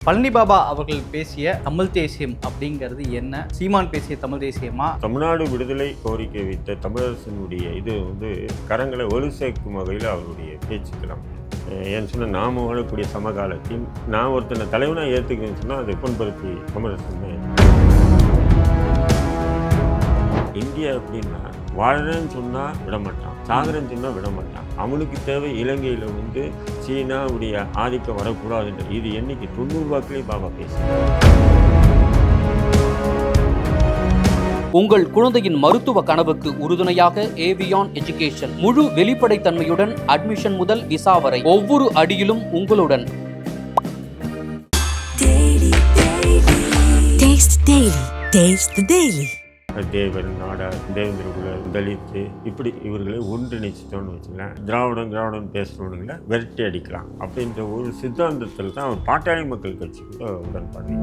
பழனி பாபா அவர்கள் பேசிய தமிழ் தேசியம் அப்படிங்கிறது என்ன? சீமான் பேசிய தமிழ் தேசியமா? தமிழ்நாடு விடுதலை கோரிக்கை வைத்த தமிழரசனுடைய இது வந்து கரங்களை ஒலு சேர்க்கும் வகையில் அவருடைய பேச்சுக்கலாம் ஏன்னு சொன்னால் நாம் வாழக்கூடிய சமகாலத்தில் நான் ஒருத்தனை தலைவனாக ஏற்றுக்கிறேன்னு சொன்னால் அது புண்படுத்தி தமிழரசன் இந்தியா அப்படின்னா வாழறேன்னு சொன்னால் விட மாட்டான் சாகுறேன்னு சொன்னால் விட மாட்டான் அவனுக்கு தேவை இலங்கையில் வந்து சீனாவுடைய ஆதிக்கம் வரக்கூடாதுன்ற இது என்னைக்கு தொண்ணூறு வாக்குலேயே பாபா பேசுகிறேன் உங்கள் குழந்தையின் மருத்துவ கனவுக்கு உறுதுணையாக ஏவியான் எஜுகேஷன் முழு வெளிப்படைத்தன்மையுடன் அட்மிஷன் முதல் விசா வரை ஒவ்வொரு அடியிலும் உங்களுடன். Daily, daily. தேவர் நாடார் தேவேந்திரகுல தலித்து இப்படி இவர்களை ஒன்றிணைச்சிட்டோன்னு வச்சுக்கலாம் திராவிடம் திராவிடம் பேசுகிறவனுங்களை விரட்டி அடிக்கலாம் அப்படின்ற ஒரு சித்தாந்தத்தில் தான் அவர் பாட்டாளி மக்கள் கட்சி கூட உடன்பாடு.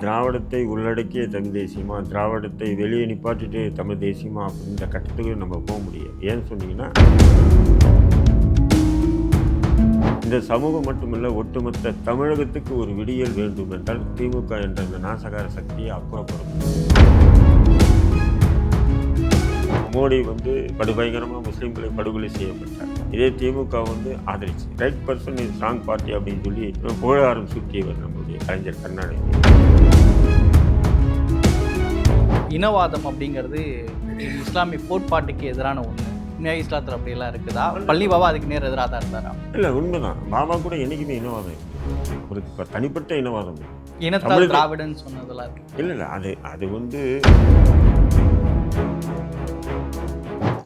திராவிடத்தை உள்ளடக்கிய தமிழ் தேசியமா? திராவிடத்தை வெளியே நிப்பாட்டிட்டு தமிழ் தேசியமா? அப்படின்ற கட்டத்துக்கு நம்ம போக முடியாது. ஏன்னு சொன்னீங்கன்னா இந்த சமூகம் மட்டுமல்ல ஒட்டுமொத்த தமிழகத்துக்கு ஒரு விடியல் வேண்டும் என்றால் திமுக என்ற இந்த நாசகார சக்தியை அப்புறப்படும். மோடி வந்து படுபயங்கரமாக முஸ்லீம்களை படுகொலை செய்யப்பட்டார். இதே திமுக வந்து ஆதரிச்சு. Right person is strong party அப்படின்னு சொல்லி புகழாரம் சுற்றியவர் நம்மளுடைய கலைஞர் கருணாநிதி. இனவாதம் அப்படிங்கிறது இஸ்லாமிய கோட்பாட்டுக்கு எதிரான ஒன்று உண்மையாக இஸ்லாத்தில் அப்படியெல்லாம் இருக்குதா? பழனி பாபா அதுக்கு நேர் எதிராக தான் இருந்தாரா? இல்லை உண்மைதான். பாபா கூட என்றைக்குமே இனவாதம் இப்போ தனிப்பட்ட இனவாதம். இனத்தால் திராவிடன்னு சொன்னதெல்லாம் இருக்கு. இல்லை இல்லை அது அது வந்து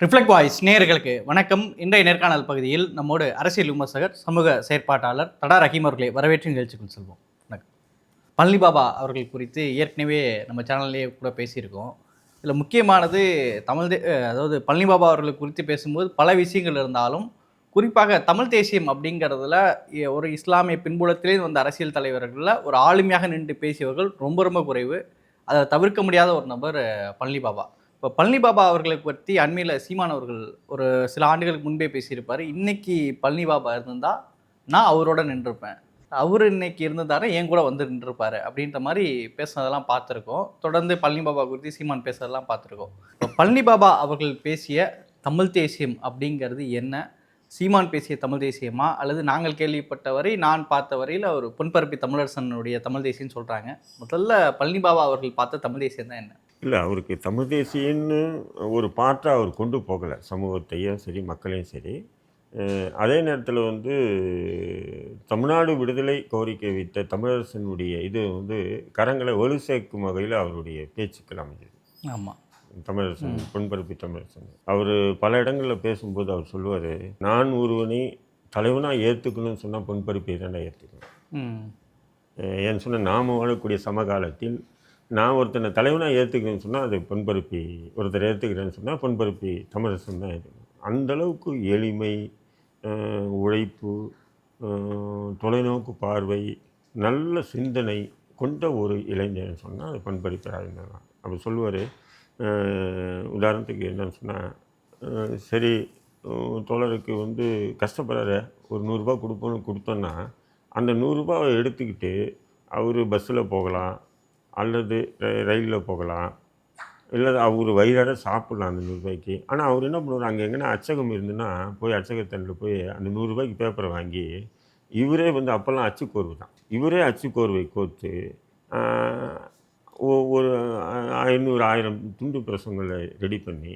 ரிஃப்ளெக்ட் வாய்ஸ் நேயர்களுக்கு வணக்கம். இன்றைய நேர்காணல் பகுதியில் நம்மோடு அரசியல் விமர்சகர் சமூக செயற்பாட்டாளர் தடா ரஹீம் அவர்களை வரவேற்று நிகழ்ச்சிக்குள் செல்வோம். வணக்கம். பழனி பாபா அவர்கள் குறித்து ஏற்கனவே நம்ம சேனல்லேயே கூட பேசியிருக்கோம். இதில் முக்கியமானது தமிழ் தே- அதாவது பழனி பாபா அவர்கள் குறித்து பேசும்போது பல விஷயங்கள் இருந்தாலும் குறிப்பாக தமிழ் தேசியம் அப்படிங்கிறதுல ஒரு இஸ்லாமிய பின்புலத்திலே வந்த அரசியல் தலைவர்களில் ஒரு ஆளுமையாக நின்று பேசியவர்கள் ரொம்ப ரொம்ப குறைவு. அதை தவிர்க்க முடியாத ஒரு நபர் பழனி பாபா இப்போ பழனி பாபா அவர்களை பற்றி அண்மையில் சீமான் அவர்கள் ஒரு சில ஆண்டுகளுக்கு முன்பே பேசியிருப்பார். இன்னைக்கு பழனி பாபா இருந்தா நான் அவரோட நின்றுருப்பேன் அவர் இன்னைக்கு இருந்ததார என் கூட வந்து நின்றுருப்பாரு அப்படின்ற மாதிரி பேசுனதெல்லாம் பார்த்துருக்கோம். தொடர்ந்து பழனி பாபா குறித்து சீமான் பேசுறதெல்லாம் பார்த்துருக்கோம். இப்போ பழனி பாபா அவர்கள் பேசிய தமிழ் தேசியம் அப்படிங்கிறது என்ன? சீமான் பேசிய தமிழ் தேசியமா? அல்லது நாங்கள் கேள்விப்பட்ட வரை நான் பார்த்த வரையில் அவர் பொன்பரப்பி தமிழரசனுடைய தமிழ் தேசியம்னு சொல்கிறாங்க முதல்ல பழனி பாபா அவர்கள் பார்த்த தமிழ் தேசியம் தான் என்ன? இல்லை அவருக்கு தமிழ் தேசியன்னு ஒரு பாட்டை அவர் கொண்டு போகலை. சமூகத்தையும் சரி மக்களையும் சரி. அதே நேரத்தில் வந்து தமிழ்நாடு விடுதலை கோரிக்கை வைத்த தமிழரசனுடைய இது வந்து கரங்களை ஒலு சேர்க்கும் வகையில் அவருடைய பேச்சுக்கள் அமைஞ்சது. ஆமாம் தமிழரசன் பொன்பரப்பி தமிழரசன். அவர் பல இடங்களில் பேசும்போது அவர் சொல்லுவார் நான் ஒருவனை தலைவனாக ஏற்றுக்கணும்னு சொன்னால் பொன்பரப்பை தானே ஏற்றுக்கணும் ஏன்னு சொன்னால் நாம் வாழக்கூடிய சமகாலத்தில் நான் ஒருத்தனை தலைவனாக ஏற்றுக்கிறேன்னு சொன்னால் அது பொன்பருப்பி ஒருத்தர் ஏற்றுக்கிறேன்னு சொன்னால் பொன்பருப்பி தமிழரசன் தான் இது அந்த அளவுக்கு எளிமை உழைப்பு தொலைநோக்கு பார்வை நல்ல சிந்தனை கொண்ட ஒரு இளைஞன் சொன்னால் அது பொன்பருப்பி ராஜேந்திரன் அப்படி சொல்லுவார். உதாரணத்துக்கு என்னன்னு சொன்னால் சரி தோழருக்கு வந்து கஷ்டப்படுற ஒரு நூறுரூபா கொடுப்போன்னு கொடுத்தோன்னா அந்த நூறுரூபாவை எடுத்துக்கிட்டு அவர் பஸ்ஸில் போகலாம் அல்லது ரயிலில் போகலாம் இல்லை அவர் வயிறார சாப்பிட்லாம் அந்த நூறுரூபாய்க்கு ஆனால் அவர் என்ன பண்ணுவார்? அங்கே எங்கன்னா அச்சகம் இருந்துன்னா போய் அச்சகத்தண்டில் போய் அந்த நூறுரூபாய்க்கு பேப்பரை வாங்கி இவரே வந்து அப்போல்லாம் அச்சுக்கோர்வை தான். இவரே அச்சுக்கோர்வை கோர்த்து ஒரு ஐநூறு ஆயிரம் துண்டு பிரசங்களை ரெடி பண்ணி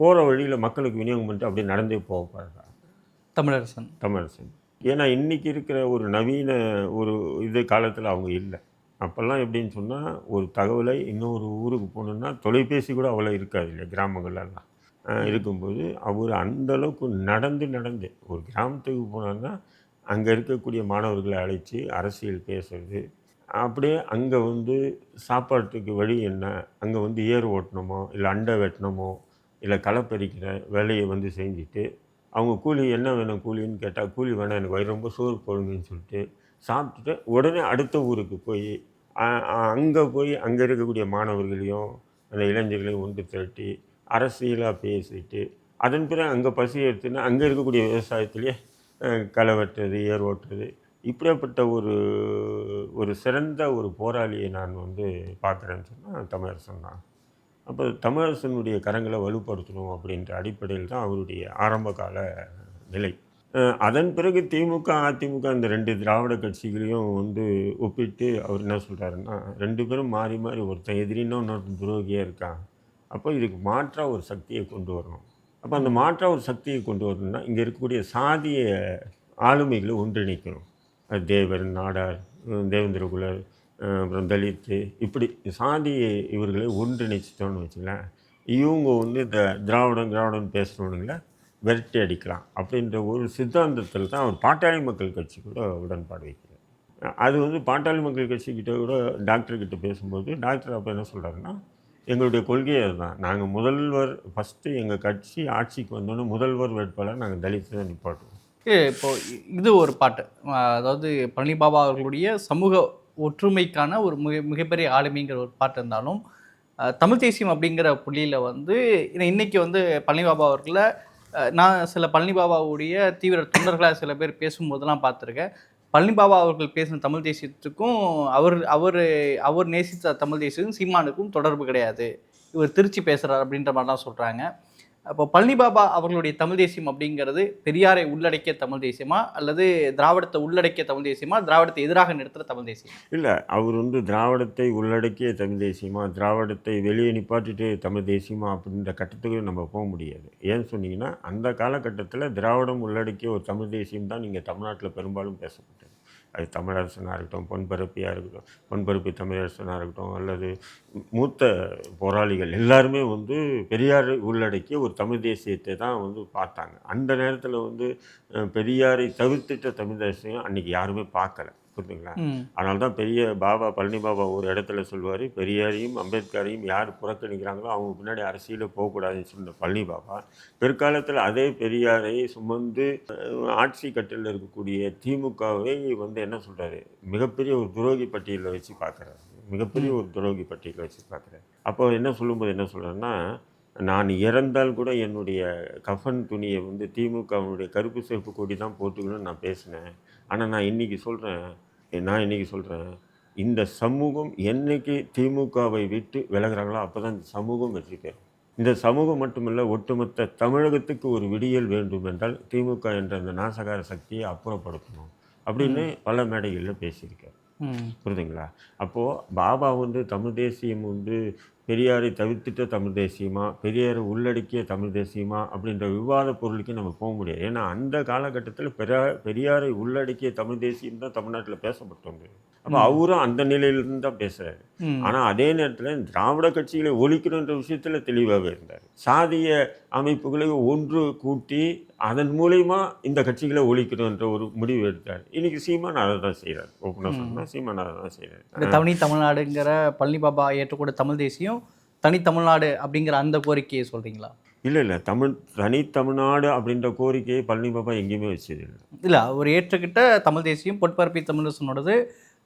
போகிற வழியில் மக்களுக்கு விநியோகம் பண்ணிட்டு அப்படியே நடந்தே போக பாருங்க தமிழரசன். தமிழரசன். ஏன்னா இன்றைக்கி இருக்கிற ஒரு நவீன ஒரு இது காலத்தில் அவங்க இல்லை. அப்போல்லாம் எப்படின்னு சொன்னால் ஒரு தகவலை இன்னொரு ஊருக்கு போகணுன்னா தொலைபேசி கூட அவ்வளோ இருக்காது இல்லை கிராமங்கள்லாம் இருக்கும்போது அவர் அந்தளவுக்கு நடந்து நடந்து ஒரு கிராமத்துக்கு போனாங்கன்னா அங்கே இருக்கக்கூடிய மாணவர்களை அழைச்சி அரசியல் பேசுறது. அப்படியே அங்கே வந்து சாப்பாட்டுக்கு வழி என்ன? அங்கே வந்து ஏர் ஓட்டணுமோ இல்லை அண்டை வெட்டணுமோ இல்லை களைப்பறிக்கிற வேலையை வந்து செஞ்சுட்டு அவங்க கூலி என்ன வேணும் கூலின்னு கேட்டால் கூலி வேணாம் எனக்கு வயிறு ரொம்ப சோறு போடுங்கன்னு சொல்லிட்டு சாப்பிட்டுட்டு உடனே அடுத்த ஊருக்கு போய் அங்கே போய் அங்கே இருக்கக்கூடிய மாணவர்களையும் அந்த இளைஞர்களையும் ஒன்று திரட்டி அரசியலாக பேசிட்டு அதன் பிறகு அங்கே பசி எடுத்துன்னா அங்கே இருக்கக்கூடிய விவசாயத்திலே களை வெட்டுறது ஏர் ஓட்டுறது இப்படியாப்பட்ட ஒரு ஒரு சிறந்த ஒரு போராளியை நான் வந்து பார்க்குறேன்னு சொன்னால் தமிழரசன் தான். அப்போ தமிழரசனுடைய கரங்களை வலுப்படுத்தணும் அப்படின்ற அடிப்படையில் தான் அவருடைய ஆரம்ப கால நிலை. அதன் பிறகு திமுக அதிமுக இந்த ரெண்டு திராவிட கட்சிகளையும் வந்து ஒப்பிட்டு அவர் என்ன சொல்கிறாருன்னா ரெண்டு பேரும் மாறி மாறி ஒருத்தன் எதிரின்னா இன்னொருத்தன் துரோகியாக இருக்கான். அப்போ இதுக்கு மாற்றாக ஒரு சக்தியை கொண்டு வரணும். அப்போ அந்த மாற்றாக ஒரு சக்தியை கொண்டு வரணும்னா இங்கே இருக்கக்கூடிய சாதிய ஆளுமைகளை ஒன்றிணைக்கணும். அது தேவர் நாடார் தேவேந்திரகுலர் அப்புறம் தலித்து இப்படி சாதி இவர்களை ஒன்றிணைச்சிட்டோன்னு வச்சுங்களேன் இவங்க வந்து இந்த திராவிடம் திராவிடம் பேசுகிறவனுங்களை விரட்டி அடிக்கலாம் அப்படின்ற ஒரு சித்தாந்தத்தில் தான் அவர் பாட்டாளி மக்கள் கட்சி கூட உடன்பாடு வைக்கிறார். அது வந்து பாட்டாளி மக்கள் கட்சிக்கிட்ட கூட டாக்டர்கிட்ட பேசும்போது டாக்டர் அப்போ என்ன சொல்கிறாருன்னா எங்களுடைய கொள்கையை அதுதான். நாங்கள் முதல்வர் ஃபஸ்ட்டு எங்கள் கட்சி ஆட்சிக்கு வந்தோன்னே முதல்வர் வேட்பாளர் நாங்கள் தலித்து தான் நிப்பாட்டுவோம் இப்போ இது ஒரு பாட்டு. அதாவது பழனி பாபா அவர்களுடைய சமூக ஒற்றுமைக்கான ஒரு மிக மிகப்பெரிய ஆளுமைங்கிற ஒரு பாட்டு இருந்தாலும் தமிழ் தேசியம் அப்படிங்கிற புள்ளியில் வந்து ஏன்னா இன்னைக்கு வந்து பழனி பாபா அவர்களை நான் சில பழனி பாபாவுடைய தீவிர தொண்டர்களாக சில பேர் பேசும்போதெல்லாம் பார்த்துருக்கேன். பழனி பாபா அவர்கள் பேசின தமிழ் தேசியத்துக்கும் அவர் அவர் அவர் நேசித்த தமிழ் தேசியத்துக்கும் சீமானுக்கும் தொடர்பு கிடையாது. இவர் திருச்சி பேசுகிறார் அப்படின்ற மாதிரிலாம் சொல்கிறாங்க அப்போ பழனி பாபா அவர்களுடைய தமிழ் தேசியம் அப்படிங்கிறது பெரியாரை உள்ளடக்கிய தமிழ் தேசியமா? அல்லது திராவிடத்தை உள்ளடக்கிய தமிழ் தேசியமா? திராவிடத்தை எதிராக நிறுத்துகிற தமிழ் தேசியம்? இல்லை அவர் வந்து திராவிடத்தை உள்ளடக்கிய தமிழ் தேசியமா? திராவிடத்தை வெளியே நிப்பாட்டிட்டு தமிழ் தேசியமா? அப்படின்ற கட்டத்துக்கு நம்ம போக முடியாது. ஏன்னு சொன்னீங்கன்னா அந்த காலகட்டத்தில் திராவிடம் உள்ளடக்கிய ஒரு தமிழ் தேசியம் தான் நீங்கள் தமிழ்நாட்டில் பெரும்பாலும் பேசப்பட்டது. அது தமிழரசனாக இருக்கட்டும் பொன்பரப்பியாக இருக்கட்டும் பொன்பரப்பி தமிழரசனாக இருக்கட்டும் அல்லது மூத்த போராளிகள் எல்லாருமே வந்து பெரியார் உள்ளடக்கிய ஒரு தமிழ் தேசியத்தை தான் வந்து பார்த்தாங்க. அந்த நேரத்தில் வந்து பெரியாரை தவிர்த்துட்ட தமிழ் தேசியம் அன்றைக்கி யாருமே பார்க்கல. புரியுதுங்களா அதனால தான் பெரிய பாபா பழனி பாபா ஒரு இடத்துல சொல்வார் பெரியாரையும் அம்பேத்கரையும் யார் புறக்கணிக்கிறாங்களோ அவங்க பின்னாடி அரசியலில் போகக்கூடாதுன்னு சொன்ன பழனி பாபா பிற்காலத்தில் அதே பெரியாரை சுமந்து ஆட்சி கட்டில் இருக்கக்கூடிய திமுகவை வந்து என்ன சொல்கிறாரு மிகப்பெரிய ஒரு துரோகி பட்டியலில் வச்சு பார்க்குறாரு. மிகப்பெரிய ஒரு துரோகி பட்டியலில் வச்சு பார்க்குறாரு அப்போ என்ன சொல்லும்போது என்ன சொல்கிறேன்னா நான் இறந்தால் கூட என்னுடைய கஃன் துணியை வந்து திமுகவுடைய கருப்பு சிவப்பு கொடி தான் போட்டுக்கணும்னு நான் பேசினேன். ஆனால் நான் இன்றைக்கி சொல்கிறேன் நான் இன்றைக்கி சொல்கிறேன் இந்த சமூகம் என்னைக்கு திமுகவை விட்டு விலகுறாங்களோ அப்போ தான் இந்த சமூகம் வெற்றி பெறும். இந்த சமூகம் மட்டுமல்ல ஒட்டுமொத்த தமிழகத்துக்கு ஒரு விடியல் வேண்டும் என்றால் திமுக என்ற அந்த நாசகார சக்தியை அப்புறப்படுத்தணும் அப்படின்னு பல மேடைகளில் பேசியிருக்கார். புரியுதுங்களா? அப்போது பாபா வந்து தமிழ் தேசியம் வந்து பெரியாரை தவிர்த்துட்ட தமிழ் தேசியமா? பெரியாரை உள்ளடக்கிய தமிழ் தேசியமா? அப்படின்ற விவாத பொருளுக்கு நம்ம போக முடியாது. ஏன்னா அந்த காலகட்டத்தில் பெரியா பெரியாரை உள்ளடக்கிய தமிழ் தேசியம் தான் தமிழ்நாட்டில் பேசப்பட்டு வந்தது அப்போ அவரும் அந்த நிலையிலிருந்து தான் பேசுகிறாரு ஆனால் அதே நேரத்தில் திராவிட கட்சிகளை ஒழிக்கணுன்ற விஷயத்தில் தெளிவாகவே இருந்தார். சாதிய அமைப்புகளை ஒன்று கூட்டி அதன் மூலயமா இந்த கட்சிகளை ஒழிக்கணுன்ற ஒரு முடிவு எடுத்தார். இன்னைக்கு சீமான் அதை தான் செய்கிறார் ஓப்பனாக சொன்னால் சீமான் அதை தான் செய்கிறார் தனி தமிழ்நாடுங்கிற பழனி பாபா ஏற்றக்கூடிய தமிழ் தேசியம் தனி தமிழ்நாடு அப்படிங்கிற அந்த கோரிக்கையை சொல்றீங்களா? இல்லை இல்லை. தமிழ் தனித்தமிழ்நாடு அப்படின்ற கோரிக்கையை பழனி பாபா எங்கேயுமே வச்சது இல்லை இல்ல அவர் ஏற்றுக்கிட்ட தமிழ் தேசியம் பொற்பரப்பி தமிழரசனோடது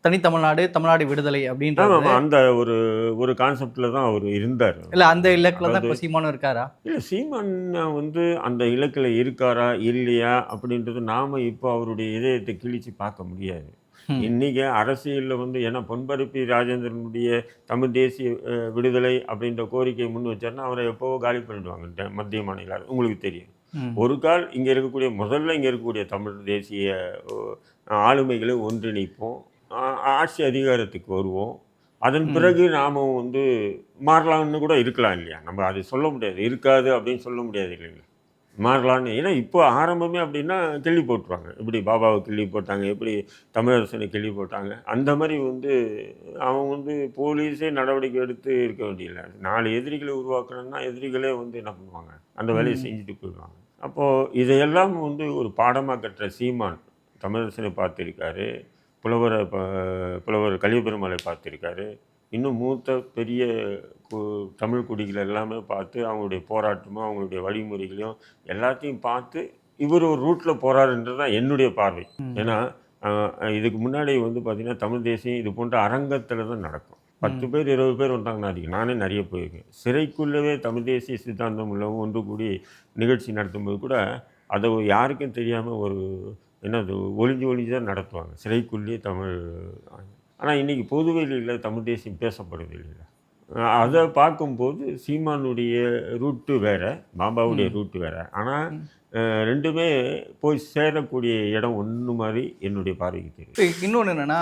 தனி தமிழ்நாடு தமிழ்நாடு விடுதலை அப்படின்றது. ஆமாம் அந்த ஒரு ஒரு கான்செப்டில் தான் அவர் இருந்தார். இல்ல அந்த இலக்குல தான் சீமானும் இருக்காரா? இல்லை சீமான் வந்து அந்த இலக்கில் இருக்காரா இல்லையா அப்படின்றது நாம் இப்போ அவருடைய இதயத்தை கிழிச்சு பார்க்க முடியாது. இன்னைக்கு அரசியலில் வந்து ஏன்னா பொன்பரப்பி ராஜேந்திரனுடைய தமிழ் தேசிய விடுதலை அப்படின்ற கோரிக்கையை முன் வச்சாருன்னா அவரை எப்போவோ காலி பண்ணிடுவாங்க மத்திய மாநில. உங்களுக்கு தெரியும். ஒரு கால் இங்கே இருக்கக்கூடிய முதல்ல இங்கே இருக்கக்கூடிய தமிழ் தேசிய ஆளுமைகளை ஒன்றிணைப்போம். ஆட்சி அதிகாரத்துக்கு வருவோம். அதன் பிறகு நாம் வந்து மாறலாம்னு கூட இருக்கலாம் இல்லையா? நம்ம அது சொல்ல முடியாது. இருக்காது அப்படின்னு சொல்ல முடியாது இல்லைங்களா? மாறலான்னு ஏன்னா இப்போ ஆரம்பமே அப்படின்னா கிள்ளி போட்டுருவாங்க. எப்படி பாபாவை கிள்ளி போட்டாங்க எப்படி தமிழரசனை கிள்ளி போட்டாங்க அந்த மாதிரி வந்து அவன் வந்து போலீஸே நடவடிக்கை எடுத்து இருக்க வேண்டியதில்லை. நாலு எதிரிகளை உருவாக்கணும்னா எதிரிகளே வந்து என்ன பண்ணுவாங்க? அந்த வேலையை செஞ்சுட்டு போயிடுவாங்க. அப்போது இதையெல்லாம் வந்து ஒரு பாடமாக கட்டுற சீமான் தமிழரசனை பார்த்துருக்காரு புலவரை ப- புலவர் கலியபெருமாளை பார்த்துருக்காரு இன்னும் மூத்த பெரிய கு- தமிழ் குடிகள் எல்லாமே பார்த்து அவங்களுடைய போராட்டமும் அவங்களுடைய வழிமுறைகளையும் எல்லாத்தையும் பார்த்து இவர் ஒரு ரூட்டில் போகிறாருன்றது தான் என்னுடைய பார்வை. ஏன்னா இதுக்கு முன்னாடி வந்து பார்த்திங்கன்னா தமிழ் தேசியம் இது போன்ற அரங்கத்தில் தான் நடக்கும். பத்து பேர் இருபது பேர் வந்தாங்கன்னா அதிகம். நானே நிறைய போயிருக்கேன். சிறைக்குள்ளவே தமிழ் தேசிய சித்தாந்தம் உள்ளவங்க ஒன்று கூடி நிகழ்ச்சி நடத்தும்போது கூட அதை யாருக்கும் தெரியாமல் ஒரு என்னது ஒளிஞ்சு ஒளிஞ்சு தான் நடத்துவாங்க. சிறைக்குள்ளேயே தமிழ் ஆனால் இன்றைக்கி பொதுவெளியில் தமிழ் தேசியம் பேசப்படுது இல்லையா அதை பார்க்கும்போது சீமானுடைய ரூட்டு வேறு பாபாவுடைய ரூட்டு வேறு. ஆனால் ரெண்டுமே போய் சேரக்கூடிய இடம் ஒன்று மாதிரி என்னுடைய பார்வைக்கு தெரியும் இப்போ இன்னொன்று என்னென்னா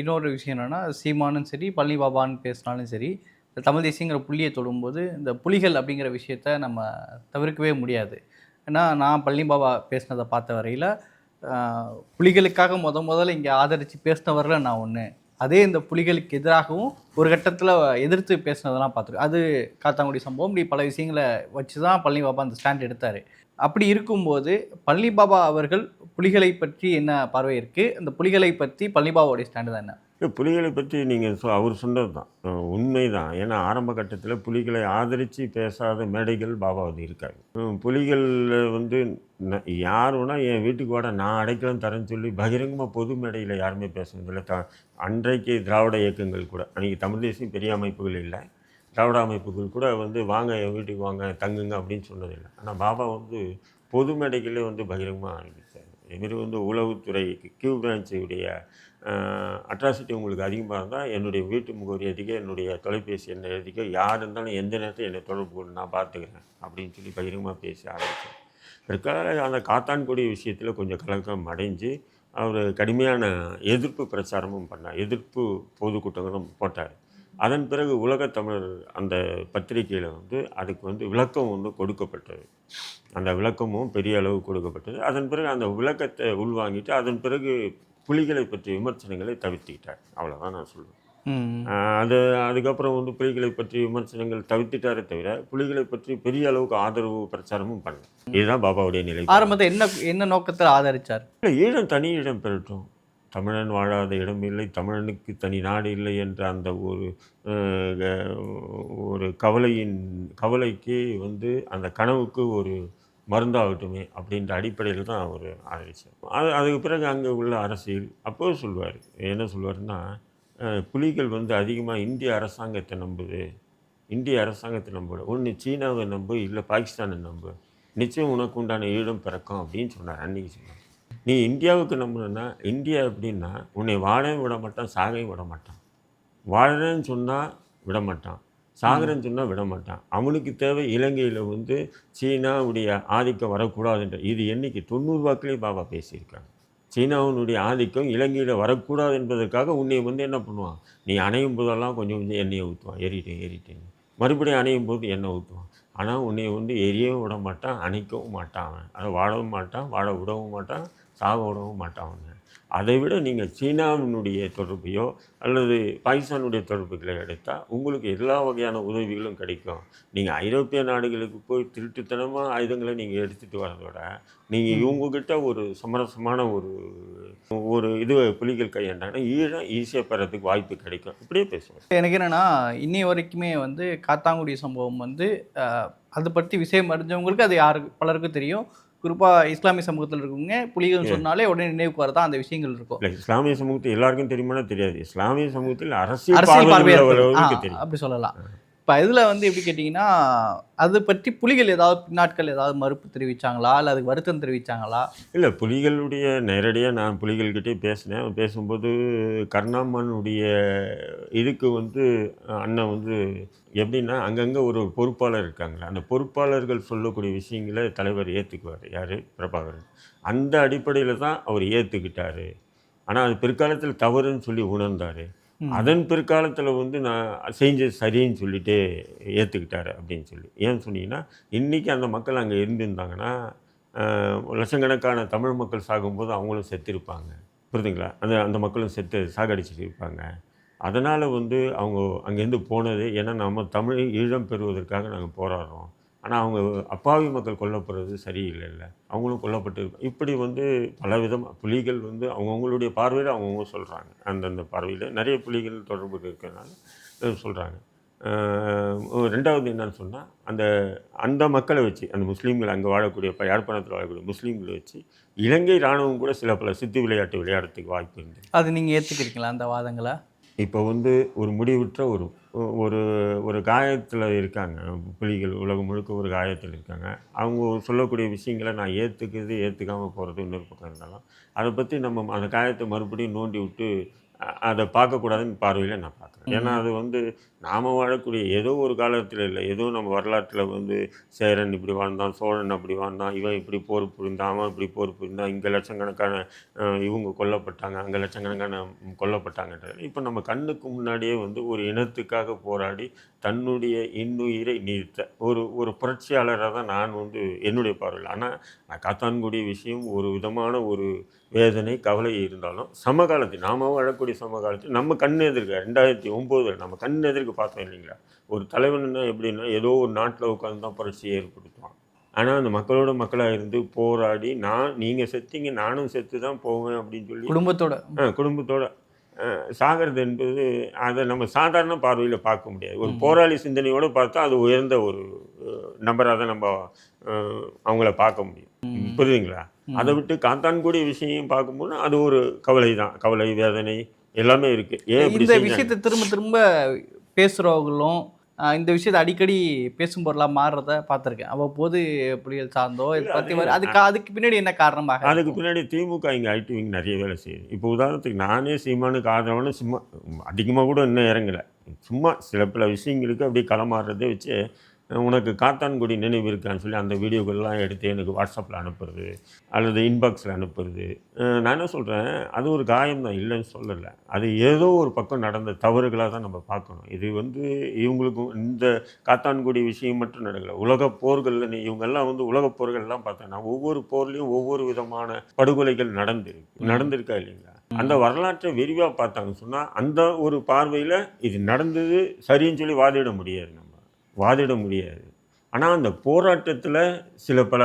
இன்னொரு விஷயம் என்னென்னா சீமானும் சரி பழனி பாபான்னு பேசினாலும் சரி தமிழ் தேசியங்கிற புள்ளியை தொடும்போது இந்த புலிகள் அப்படிங்கிற விஷயத்த நம்ம தவிர்க்கவே முடியாது. ஏன்னா நான் பழனி பாபா பேசினதை பார்த்த வரையில் புலிகளுக்காக முத முதல்ல இங்கே ஆதரித்து பேசினவரில் நான் ஒன்று அதே இந்த புலிகளுக்கு எதிராகவும் ஒரு கட்டத்தில் எதிர்த்து பேசினதெல்லாம் பார்த்துருக்கு அது காத்தாங்குடி சம்பவம். இப்படி பல விஷயங்களை வச்சு தான் பழனி பாபா அந்த ஸ்டாண்ட் எடுத்தார். அப்படி இருக்கும்போது பழனி பாபா அவர்கள் புலிகளை பற்றி என்ன பார்வை இருக்குது அந்த புலிகளை பற்றி பழனி ஸ்டாண்டு தான் என்ன? புலிகளை பற்றி நீங்கள் சொ அவர் சொன்னது தான். உண்மை தான். ஏன்னா ஆரம்ப கட்டத்தில் புலிகளை ஆதரித்து பேசாத மேடைகள் பாபாவது இருக்காது உம், புலிகள் வந்து ந- யார் வேணால் என் வீட்டுக்கு வாட நான் அடைக்கலம் தரேன்னு சொல்லி பகிரங்கமாக பொது மேடையில் யாருமே பேசுனதில்லை. த அன்றைக்கு திராவிட இயக்கங்கள் கூட. அன்றைக்கி தமிழ் தேசியம் பெரிய அமைப்புகள் இல்லை. திராவிட அமைப்புகள் கூட வந்து வாங்க என் வீட்டுக்கு வாங்க தங்குங்க அப்படின்னு சொன்னதில்லை ஆனால் பாபா வந்து பொது மேடைகளே வந்து பகிரங்கமாக ஆரம்பித்தார் இதுமாரி வந்து உளவுத்துறை கியூ பிரான்ச்சுடைய அட்ராசிட்டி உங்களுக்கு அதிகமாக இருந்தால் என்னுடைய வீட்டு முகவரி எதுக்க என்னுடைய தொலைபேசி என்ன எதுக்க யார் இருந்தாலும் எந்த நேரத்தில் என்னை தொடர்பு கொண்டு நான் பார்த்துக்கிறேன் அப்படின்னு சொல்லி பகிரங்கமாக பேசி ஆரம்பித்தேன் பிற்கால அந்த காத்தான்குடி விஷயத்தில் கொஞ்சம் கலக்கம் அடைஞ்சு அவர் கடுமையான எதிர்ப்பு பிரச்சாரமும் பண்ணார். எதிர்ப்பு பொதுக்கூட்டங்களும் போட்டார். அதன் பிறகு உலகத் தமிழர் அந்த பத்திரிகையில் வந்து அதுக்கு வந்து விளக்கம் வந்து கொடுக்கப்பட்டது. அந்த விளக்கமும் பெரிய அளவு கொடுக்கப்பட்டது. அதன் பிறகு அந்த விளக்கத்தை உள்வாங்கிட்டு அதன் பிறகு புலிகளை பற்றிய விமர்சனங்களை தவிர்த்துக்கிட்டார். அவ்வளோதான் நான் சொல்லுவேன் அது அதுக்கப்புறம் வந்து புலிகளை பற்றி விமர்சனங்கள் தவிர்த்துட்டாரே தவிர புலிகளை பற்றி பெரிய அளவுக்கு ஆதரவு பிரச்சாரமும் பண்ணல. இதுதான் பாபாவுடைய நிலை. ஆரம்பத்தை என்ன என்ன நோக்கத்தில் ஆதரிச்சார்? இல்லை ஈழம் தனி இடம் பெறட்டும். தமிழன் வாழாத இடம் இல்லை தமிழனுக்கு தனி நாடு இல்லை என்ற அந்த ஒரு க- ஒரு கவலையின் கவலைக்கு வந்து அந்த கனவுக்கு ஒரு மருந்தாகட்டுமே அப்படின்ற அடிப்படையில் தான் அவர் ஆதரிச்சார் அது அதுக்கு பிறகு அங்கே உள்ள அரசியல் அப்போது சொல்லுவார் என்ன சொல்லுவாருன்னா புலிகள் வந்து அதிகமாக இந்திய அரசாங்கத்தை நம்புது. இந்திய அரசாங்கத்தை நம்புது ஒன்று சீனாவை நம்பு இல்லை பாகிஸ்தானை நம்பு. நிச்சயம் உனக்கு உண்டான ஈடம் பிறக்கும் அப்படின்னு சொன்னார் அன்னைக்கு சொன்னார். நீ இந்தியாவுக்கு நம்பணுன்னா இந்தியா எப்படின்னா உன்னை வாழவும் விட மாட்டான் சாகையும் விட மாட்டான். வாழறேன்னு சொன்னால் விட மாட்டான். சாகுறேன்னு சொன்னால் விட மாட்டான். அவனுக்கு தேவை இலங்கையில் வந்து சீனாவுடைய ஆதிக்கம் வரக்கூடாதுன்ற இது என்னைக்கு தொண்ணூறு வாக்கிலே பாபா பேசியிருக்காங்க சீனாவினுடைய ஆதிக்கம் இலங்கையில் வரக்கூடாது என்பதற்காக உன்னை வந்து என்ன பண்ணுவான்? நீ அணையும் போதெல்லாம் கொஞ்சம் கொஞ்சம் எண்ணெயை ஊற்றுவான். ஏறிட்டேன் ஏறிட்டேன் மறுபடியும் அணையும் போது எண்ணெய் ஊற்றுவான். ஆனால் உன்னை வந்து எரியவும் விட மாட்டான் அணைக்கவும் மாட்டான் அவன். அதை வாழவும் மாட்டான் வாழ விடவும் மாட்டான். சாக விடவும் அவன் அதை விட நீங்கள் சீனாவினுடைய தொடர்பையோ அல்லது பாகிஸ்தானுடைய தொடர்புகளை எடுத்தால் உங்களுக்கு எல்லா வகையான உதவிகளும் கிடைக்கும். நீங்கள் ஐரோப்பிய நாடுகளுக்கு போய் திருட்டுத்தனமாக ஆயுதங்களை நீங்கள் எடுத்துகிட்டு வரதை விட நீங்கள் இவங்கக்கிட்ட ஒரு சமரசமான ஒரு ஒரு இது புலிகள் கையாண்டாங்கன்னா ஈழம் ஈஸியாக பெறத்துக்கு வாய்ப்பு கிடைக்கும். இப்படியே பேசுவேன் எனக்கு என்னன்னா இன்னி வரைக்குமே வந்து காத்தாங்குடி சம்பவம் வந்து அது பற்றி விஷயம் அறிஞ்சவங்களுக்கு அது யாருக்கு பலருக்கும் தெரியும். குறிப்பாக இஸ்லாமிய சமூகத்தில் இருக்கவங்க புலிகள் சொன்னாலே உடனே நினைவுக்கு வரதான் அந்த விஷயங்கள் இருக்கும். இல்லை இஸ்லாமிய சமூகத்தில் எல்லாருக்கும் தெரியுமானா தெரியாது. இஸ்லாமிய சமூகத்தில் அரசியல் அரசியல் பார்வை பார்வையாக உள்ளவர்களுக்கு தெரியும். அப்படி சொல்லலாம். இப்போ இதில் வந்து எப்படி கேட்டிங்கன்னா அது பற்றி புலிகள் ஏதாவது பின்னாட்கள் ஏதாவது மறுப்பு தெரிவித்தாங்களா இல்லை அதுக்கு வருத்தம் தெரிவித்தாங்களா இல்லை புலிகளுடைய நேரடியாக நான் புலிகள்கிட்டே பேசினேன். பேசும்போது கருணாமனுடைய இதுக்கு வந்து அண்ணன் வந்து எப்படின்னா அங்கங்கே ஒரு பொறுப்பாளர் இருக்காங்களே அந்த பொறுப்பாளர்கள் சொல்லக்கூடிய விஷயங்களை தலைவர் ஏற்றுக்குவார் யார்? பிரபாகரன். அந்த அடிப்படையில் தான் அவர் ஏற்றுக்கிட்டார் ஆனால் அது பிற்காலத்தில் தவறுன்னு சொல்லி உணர்ந்தார். அதன் பிற்காலத்தில் வந்து நான் செஞ்சது சரின்னு சொல்லிட்டு ஏற்றுக்கிட்டாரு அப்படின்னு சொல்லி. ஏன்னு சொன்னீங்கன்னா இன்றைக்கி அந்த மக்கள் அங்கே இருந்திருந்தாங்கன்னா லட்சக்கணக்கான தமிழ் மக்கள் சாகும்போது அவங்களும் செத்திருப்பாங்க. புரியுதுங்களா? அந்த அந்த மக்களும் செத்து சாகடிச்சிட்டு இருப்பாங்க. அதனால் வந்து அவங்க அங்கேருந்து போனது ஏன்னா நம்ம தமிழ் ஈழம் பெறுவதற்காக நாங்கள் போராடுறோம். ஆனால் அவங்க அப்பாவி மக்கள் கொல்லப்படுறது சரியில்லைல்ல. அவங்களும் கொல்லப்பட்டு இப்படி வந்து பல விதமாக புலிகள் வந்து அவங்கவுங்களுடைய பார்வையில் அவங்கவுங்க சொல்கிறாங்க அந்தந்த பார்வையில் நிறைய புலிகள் தொடர்பு இருக்கிறதுனால சொல்கிறாங்க ரெண்டாவது என்னன்னு சொன்னால் அந்த அந்த மக்களை வச்சு அந்த முஸ்லீம்கள் அங்கே வாழக்கூடிய இப்போ யாழ்ப்பாணத்தில் வாழக்கூடிய முஸ்லீம்களை வச்சு இலங்கை இராணுவம் கூட சில பல சித்து விளையாட்டு விளையாடுறதுக்கு வாய்ப்பு இருந்தது. அது நீங்கள் ஏற்றுக்கிறீங்களா அந்த வாதங்களை? இப்போ வந்து ஒரு முடிவுற்ற ஒரு ஒரு ஒரு காயத்தில் இருக்காங்க. புலிகள் உலகம் முழுக்க ஒரு காயத்தில் இருக்காங்க. அவங்க சொல்லக்கூடிய விஷயங்களை நான் ஏற்றுக்கிறது ஏற்றுக்காமல் போகிறது இன்னொரு பக்கம் இருந்தாலும் அதை பற்றி நம்ம அந்த காயத்தை மறுபடியும் நோண்டி விட்டு அதை பார்க்கக்கூடாதுன்னு பார்வையில் நான் பார்க்குறேன். ஏன்னா அது வந்து நாம் வாழக்கூடிய ஏதோ ஒரு காலத்தில் இல்லை. ஏதோ நம்ம வரலாற்றில் வந்து சேரன் இப்படி வாழ்ந்தான் சோழன் அப்படி வாழ்ந்தான் இவன் இப்படி போர் புரிந்தான் அவன் இப்படி போர் புரிந்தான் இங்கே லட்சக்கணக்கான இவங்க கொல்லப்பட்டாங்க அங்கே லட்சக்கணக்கான கொல்லப்பட்டாங்கன்றது. இப்போ நம்ம கண்ணுக்கு முன்னாடியே வந்து ஒரு இனத்துக்காக போராடி தன்னுடைய இன்னுயிரை நீர்த்த ஒரு ஒரு புரட்சியாளராக தான் நான் வந்து என்னுடைய பார்வையில். ஆனால் நான் காத்தான்குடி விஷயம் ஒரு விதமான ஒரு வேதனை கவலை இருந்தாலும் சமகாலத்தில் நாம வாழக்கூடிய சமகாலத்தில் நம்ம கண் எதிர்க்க ரெண்டாயிரத்தி ஒம்போதில் நம்ம கண் எதிர்க்க பார்த்தோம் இல்லைங்களா? ஒரு தலைவன்னா எப்படின்னா ஏதோ ஒரு நாட்டில் உட்காந்து தான் புரட்சியை ஏற்படுத்துவான். ஆனால் அந்த மக்களோட மக்களாக இருந்து போராடி நான் நீங்கள் செத்தீங்க நானும் செத்து தான் போவேன் அப்படின்னு சொல்லி குடும்பத்தோட. ஆ, குடும்பத்தோட. சாகிறது என்பது அதை நம்ம சாதாரண பார்வையில் பார்க்க முடியாது. ஒரு போராளி சிந்தனையோடு பார்த்தா அது உயர்ந்த ஒரு நபராக தான் நம்ம அவங்கள பார்க்க முடியும். புரியுதுங்களா? அதை விட்டு காத்தான்குடி விஷயம் பார்க்கும்போது அது ஒரு கவலை தான் கவலை வேதனை எல்லாமே இருக்கு. ஏன் இந்த? விஷயத்தை திரும்ப திரும்ப பேசுகிறவங்களும் இந்த விஷயத்தை அடிக்கடி பேசும் பொருளாக மாறுறத பார்த்துருக்கேன். அவ்வப்போது புலிகள் சார்ந்தோ இதை பற்றி அதுக்கு அதுக்கு பின்னாடி என்ன காரணமாக அதுக்கு? பின்னாடி திமுக இங்கே ஐடி விங் நிறைய வேலை செய்யுது. இப்போ உதாரணத்துக்கு நானே சீமானுக்கு ஆதரவான சும்மா அதிகமாக கூட இன்னும் இறங்கலை. சும்மா சில பல விஷயங்களுக்கு அப்படியே களமாறுறதை வச்சு உனக்கு காத்தான்குடி நினைவு இருக்கான்னு சொல்லி அந்த வீடியோக்கள்லாம் எடுத்து எனக்கு வாட்ஸ்அப்பில் அனுப்புறது அல்லது இன்பாக்ஸில் அனுப்புறது. நான் என்ன சொல்கிறேன் அது ஒரு காயம் தான் இல்லைன்னு சொல்லலை. அது ஏதோ ஒரு பக்கம் நடந்த தவறுகளாக தான் நம்ம பார்க்கணும். இது வந்து இவங்களுக்கும் இந்த காத்தான்குடி விஷயம் மட்டும் நடக்கல. உலக போர்களில் இவங்கெல்லாம் வந்து உலக போர்கள்லாம் பார்த்தோன்னா ஒவ்வொரு போர்லேயும் ஒவ்வொரு விதமான படுகொலைகள் நடந்திருக்கு. நடந்திருக்கா இல்லைங்களா? அந்த வரலாற்றை விரிவாக பார்த்தாங்கன்னு சொன்னால் அந்த ஒரு பார்வையில் இது நடந்தது சரின்னு சொல்லி வாதிட முடியாது நம்ம. வாதிட முடியாது. ஆனால் அந்த போராட்டத்தில் சில பல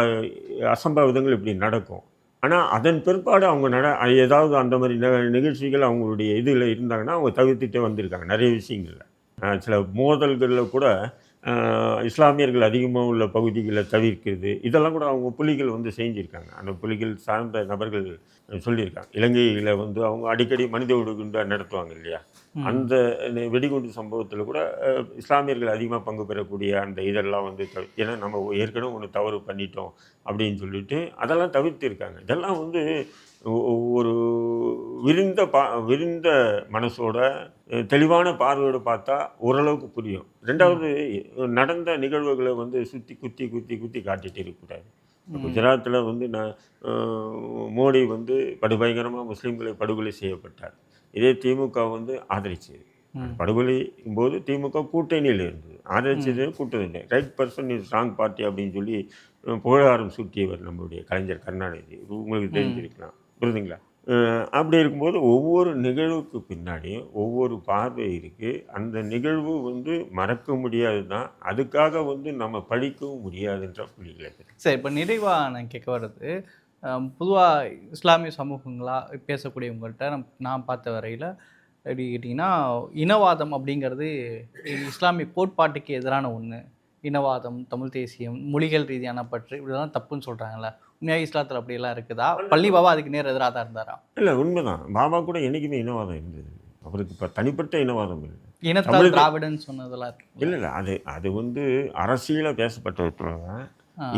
அசம்பாவிதங்கள் இப்படி நடக்கும். ஆனால் அதன் பிற்பாடு அவங்க நட ஏதாவது அந்த மாதிரி ந- நிகழ்ச்சிகள் அவங்களுடைய இதில் இருந்தாங்கன்னா அவங்க தவிர்த்துட்டே வந்திருக்காங்க. நிறைய விஷயங்களில். சில மோதல்களில் கூட இஸ்லாமியர்கள் அதிகமாக உள்ள பகுதிகளை தவிர்க்கிறது. இதெல்லாம் கூட அவங்க புலிகள் வந்து செஞ்சுருக்காங்க. அந்த புலிகள் சார்ந்த நபர்கள் சொல்லியிருக்காங்க. இலங்கையில் வந்து அவங்க அடிக்கடி மனித வெடிகுண்டா நடத்துவாங்க இல்லையா? அந்த வெடிகுண்டு சம்பவத்தில் கூட இஸ்லாமியர்கள் அதிகமாக பங்கு பெறக்கூடிய அந்த இதெல்லாம் வந்து ஏன்னா நம்ம ஏற்கனவே ஒன்று தவறு பண்ணிட்டோம் அப்படின்னு சொல்லிட்டு அதெல்லாம் தவிர்த்திருக்காங்க. இதெல்லாம் வந்து ஒரு விரிந்த பா விரிந்த மனசோட தெளிவான பார்வையோடு பார்த்தா ஓரளவுக்கு புரியும். ரெண்டாவது நடந்த நிகழ்வுகளை வந்து சுற்றி குத்தி குத்தி குத்தி காட்டிட்டு இருக்கக்கூடாது குஜராத்தில் வந்து நான் மோடி வந்து படுபயங்கரமாக முஸ்லீம்களை படுகொலை செய்யப்பட்டார். இதே திமுக வந்து ஆதரிச்சது. படுகொலை போது திமுக கூட்டணியில் இருந்தது. ஆதரிச்சது கூட்டணி right person is strong party அப்படின்னு சொல்லி புகழாரம் சூட்டியவர் நம்மளுடைய கலைஞர் கருணாநிதி. உங்களுக்கு தெரிஞ்சிருக்கலாம். புரியுதுங்களா? அப்படி இருக்கும்போது ஒவ்வொரு நிகழ்வுக்கு பின்னாடியும் ஒவ்வொரு பார்வை இருக்குது அந்த நிகழ்வு வந்து மறக்க முடியாது தான் அதுக்காக வந்து நம்ம படிக்கவும் முடியாதுன்ற புள்ளிகளை சரி இப்போ நிறைவாக நான் கேட்க வர்றது பொதுவாக இஸ்லாமிய சமூகங்களா பேசக்கூடியவங்கள்ட்ட நம் நான் பார்த்த வரையில் எப்படி கேட்டிங்கன்னா இனவாதம் அப்படிங்கிறது இஸ்லாமிய கோட்பாட்டுக்கு எதிரான ஒன்று இனவாதம் தமிழ் தேசியம் மொழிகள் ரீதியான பற்று இப்படிலாம் தப்புன்னு சொல்கிறாங்கல்ல உண்மையாக இஸ்லாத்தில் அப்படியெல்லாம் இருக்குதா? பள்ளி பாபா அதுக்கு நேர் எதிராக தான் இருந்தாரா? இல்லை உண்மைதான். பாபா கூட என்றைக்குமே இனவாதம் இருந்தது அவருக்கு இப்போ தனிப்பட்ட இனவாதம் இல்லை. இனத்தால் தமிழ் திராவிடன்னு சொன்னதெல்லாம் இருக்கு. இல்லை இல்லை. அது அது வந்து அரசியலாக பேசப்பட்ட.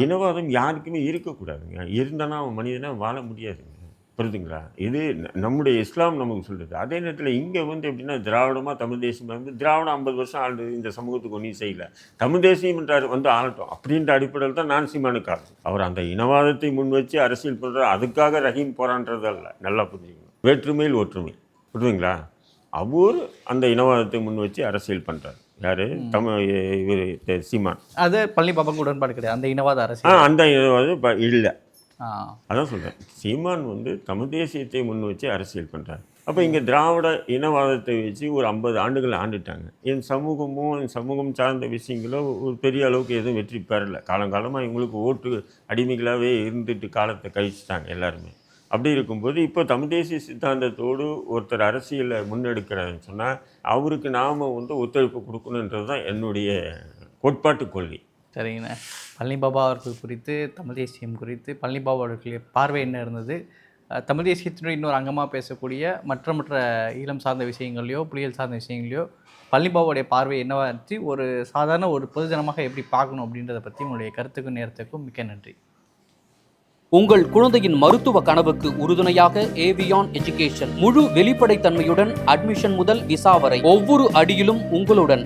இனவாதம் யாருக்குமே இருக்கக்கூடாதுங்க. இருந்தானா அவன் மனிதனா வாழ முடியாதுங்க. புரியுதுங்களா? இது நம்முடைய இஸ்லாம் நமக்கு சொல்லுது. அதே நேரத்தில் இங்கே வந்து எப்படின்னா திராவிடமாக தமிழ் தேசியமாக வந்து திராவிடம் ஐம்பது வருஷம் ஆண்டு இந்த சமூகத்துக்கு ஒன்றும் செய்யல. தமிழ் தேசியம் என்றார் வந்து ஆளட்டும் அப்படின்ற அடிப்படையில் தான் நான் சீமானுக்காரர் அவர் அந்த இனவாதத்தை முன் வச்சு அரசியல் பண்ணுறார் அதுக்காக ரஹீம் போரான்றது அல்ல. நல்லா புரிஞ்சுக்கணும். வேற்றுமையில் ஒற்றுமை. புரியுதுங்களா? அவர் அந்த இனவாதத்தை முன் வச்சு அரசியல் பண்ணுறார் யார்? தமிழ் இவர் சீமான். அது பள்ளி பாபாக்கு உடன்பாடு கிடையாது. அந்த இனவாத ஆ அரசியல் அந்த இனவாதம் இப்போ இல்லை. அதான் சொல்கிறேன் சீமான் வந்து தமிழ் தேசியத்தை முன் வச்சு அரசியல் பண்ணுறாரு அப்போ இங்கே திராவிட இனவாதத்தை வச்சு ஒரு ஐம்பது ஆண்டுகள் ஆண்டுட்டாங்க. என் சமூகமும் என் சமூகம் சார்ந்த விஷயங்களும் ஒரு பெரிய அளவுக்கு எதுவும் வெற்றி பெறலை. காலங்காலமாக இவங்களுக்கு ஓட்டு அடிமைகளாகவே இருந்துட்டு காலத்தை கழிச்சிட்டாங்க எல்லாருமே. அப்படி இருக்கும்போது இப்போ தமிழ் தேசிய சித்தாந்தத்தோடு ஒருத்தர் அரசியலை முன்னெடுக்கிறாருன்னு சொன்னால் அவருக்கு நாம் வந்து ஒத்துழைப்பு கொடுக்கணுன்றது தான் என்னுடைய கோட்பாட்டு கொள்கை. சரிங்கண்ணே. பழனிபாபா அவர்கள் குறித்து தமிழ் தேசியம் குறித்து பழனிபாபா அவர்களுடைய பார்வை என்ன இருந்தது? தமிழ் தேசியத்தினுடைய இன்னொரு அங்கமாக பேசக்கூடிய மற்ற மற்ற ஈழம் சார்ந்த விஷயங்களையோ புலிகள் சார்ந்த விஷயங்களையோ பழனிபாபாவுடைய பார்வை என்னவா இருந்துச்சு? ஒரு சாதாரண ஒரு பொதுஜனமாக எப்படி பார்க்கணும் அப்படின்றத பற்றி உங்களுடைய கருத்துக்கும் நேரத்துக்கும் மிக்க நன்றி. உங்கள் குழந்தையின் மருத்துவ கனவுக்கு உறுதுணையாக ஏவியான் எஜுகேஷன் முழு வெளிப்படைத்தன்மையுடன் அட்மிஷன் முதல் விசா வரை ஒவ்வொரு அடியிலும் உங்களுடன்